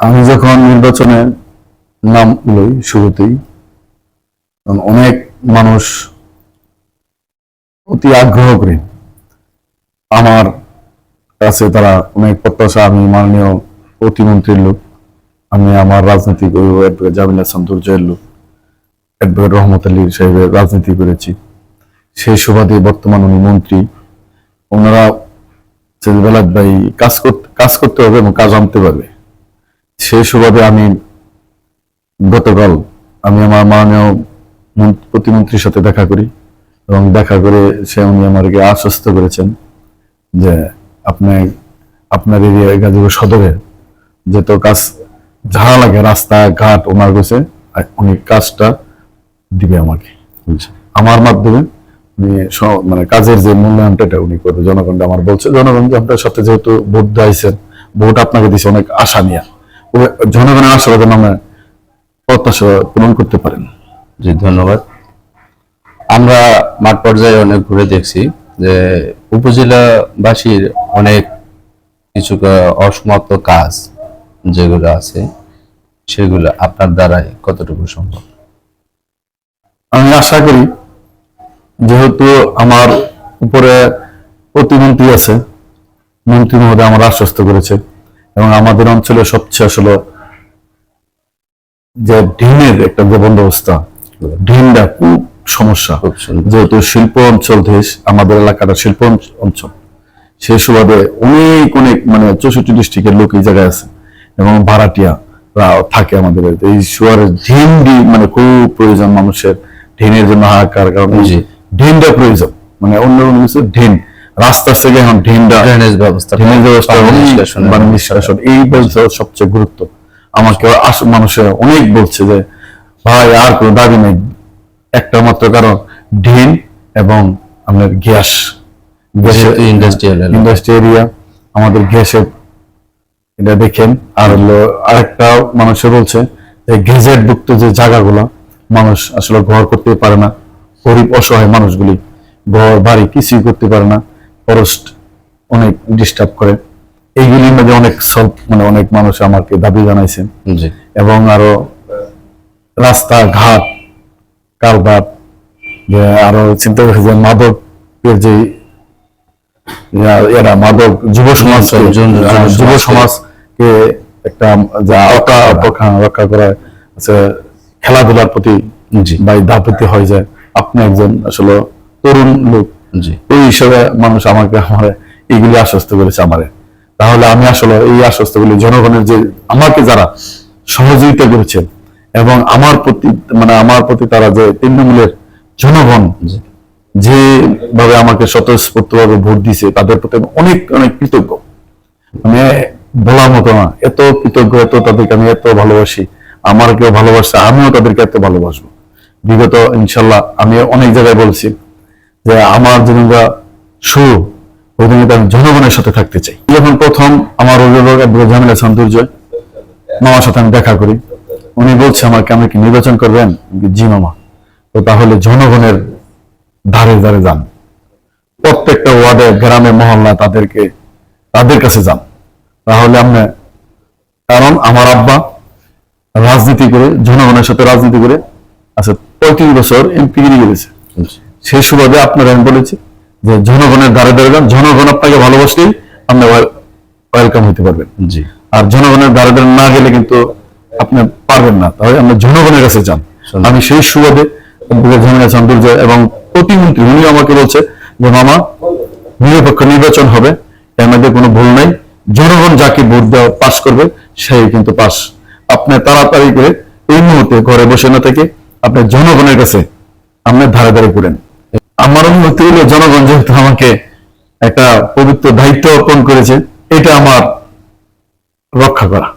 আমি যখন নির্বাচনে নাম লই শুরুতেই অনেক মানুষ অতি আগ্রহ করে আমার কাছে তারা অনেক প্রত্যাশা, আমি মাননীয় প্রতিমন্ত্রীর লোক, আমি আমার রাজনৈতিক অ্যাডভোকেট জামিল হাসান দুর্জয়ের লোক, অ্যাডভোকেট রহমত আলী সাহেবের রাজনীতি করেছি। সেই সুবাদে বর্তমান উনি মন্ত্রী। ওনারা বেলাত ভাই কাজ করতে কাজ করতে হবে এবং কাজ আনতে পারবে সেই সুবাদে আমি গতকাল আমি আমার মাননীয় প্রতিমন্ত্রীর সাথে দেখা করি এবং দেখা করে সে উনি আমাকে আশ্বস্ত করেছেন যে আপনি আপনার এরিয়ায় গাজীপুর সদরে যত কাজ যা লাগে রাস্তা ঘাট ওনার কাছে উনি কাজটা দিবে আমাকে। আমার মাধ্যমে উনি মানে কাজের যে মূল্যায়নটা এটা উনি করবে। জনগণটা আমার বলছে। জনগণ আপনার সাথে যেহেতু ভোট দিয়েছেন ভোট আপনাকে দিছে অনেক আশা নিয়ে। জনগণের আশা যেন আমরা প্রত্যাশা পূরণ করতে পারেন। জি ধন্যবাদ। আমরা মাঠ পর্যায়ে অনেক ঘুরে দেখছি যে উপজেলাবাসীর অনেক কিছু অসমাপ্ত কাজ যেগুলো আছে সেগুলো আপনার দ্বারাই কতটুকু সম্ভব? আমি আশা করি যেহেতু আমার উপরে প্রতিমন্ত্রী আছে মন্ত্রী মহোদয় আমার আশ্বস্ত করেছে। এবং আমাদের অঞ্চলে সবচেয়ে আসলে যে ঢিনের একটা যে বন্দোবস্ত ঢিনটা খুব সমস্যা। যেহেতু শিল্প অঞ্চল দেশ আমাদের এলাকাটা শিল্প অঞ্চল। সেই সুবাদে অনেক অনেক মানে চৌষট্টি ডিস্ট্রিক্টের লোক এই জায়গায় আছে। এবং ভাড়াটিয়া থাকে আমাদের এই শুয়ারের ঢিন ডি- মানে খুব প্রয়োজন মানুষের ঢিনের জন্য হাহাকার কারণ। ঢিনটা প্রয়োজন। মানে অন্য কোনো কিছু ঢিন। রাস্তার থেকে এখন ঢিনটা ড্রেনেজ ব্যবস্থা ড্রেনেজ ব্যবস্থা নিষ্কাশনের নিষ্কাশন এই ব্যবস্থা সবচেয়ে গুরুত্ব। আমাকে মানুষের অনেক বলছে যে ভাই আর কোনো দাবি নেই। একটা মাত্র কারণ ঢিন এবং আপনার গ্যাস। যেহেতু industrial এলাকা। ইন্ডাস্ট্রি এরিয়া আমাদের গ্যাসের এটা দেখেন। আর হলো আরেকটা মানুষে বলছে যে গেজেট ভুক্ত যে জায়গাগুলো মানুষ আসলে ঘর করতে পারে না। গরিব অসহায় মানুষগুলি ঘর বাড়ি কিছুই করতে পারে না। ফরেস্ট অনেক ডিস্টার্ব করে। এইগুলির মধ্যে অনেক সলভ মানে অনেক মানুষ আমাকে দাবি জানাইছেন এবং আরও রাস্তা ঘাট কালভার্ট যে আরও চিন্তা করেছে যে মাদকের যে এরা মাদক যুব সমাজ যুব- সমাজকে- একটা রক্ষা করা আছে খেলাধুলার প্রতি বা দাপতি হয়ে যায়। আপনি একজন আসলে তরুণ লোক। জি। এই হিসাবে মানুষ আমাকে আমার এইগুলি আশ্বস্ত করেছে আমারে। তাহলে আমি আসলে এই আশ্বস্তগুলি জনগণের যে আমাকে যারা সহযোগিতা করেছেন এবং আমার প্রতি মানে আমার প্রতি তারা যে তৃণমূলের জনগণ যেভাবে আমাকে স্বতঃস্ফূর্তভাবে ভোট দিছে তাদের প্রতি অনেক অনেক কৃতজ্ঞ। মানে বলার মতো না এত কৃতজ্ঞ এত তাদেরকে আমি এত ভালোবাসি আমার কেউ ভালোবাসছে আমিও তাদেরকে এত ভালোবাসবো। বিগত ইনশাল্লাহ আমি অনেক জায়গায় বলছি যে আমার শুরু ওই দিনে আমি জনগণের সাথে থাকতে চাই। যখন প্রথম আমার অভিভাবক অ্যাডভোকেট ঝামেলা সৌন্দর্য মামার সাথে আমি দেখা করি, উনি বলছে আমাকে আমি কি নির্বাচন করবেন? জি মামা। তো তাহলে জনগণের ধারে ধারে যান। প্রত্যেকটা ওয়ার্ডে, গ্রামে মহল্লা তাদেরকে, তাদের কাছে যান। তাহলে আমরা কারণ আমার আব্বা রাজনীতি করে, জনগণের সাথে রাজনীতি করে আচ্ছা পঁয়ত্রিশ বছর এমপি গিরি করেছে জি। সেই সুবাদে আপনারা আমি বলেছি যে জনগণের দ্বারে দ্বারে যান। জনগণ আপনাকে ভালোবাসলেই আপনি ওয়েলকাম হতে পারবেন। জি। আর জনগণের দ্বারে দ্বারে না গেলে কিন্তু আপনি পারবেন না। তাহলে আমরা জনগণের কাছে যান। আমি সেই সুবাদে ঝামেলা সৌন্দর্য এবং প্রতিমন্ত্রী উনি আমাকে বলছে যে মামা নিরপেক্ষ নির্বাচন হবে। এর মধ্যে কোনো ভুল নাই। জনগণ যাকে ভোট দেওয়া পাশ করবে সেই কিন্তু পাশ। আপনি তাড়াতাড়ি করে এই মুহূর্তে ঘরে বসে না থেকে আপনি জনগণের কাছে আপনি ধারে ধারে করেন আমার অনুমতি হলো, জনগণ যেহেতু আমাকে একটা পবিত্র দায়িত্ব অর্পণ করেছে, এটা আমার রক্ষা করা।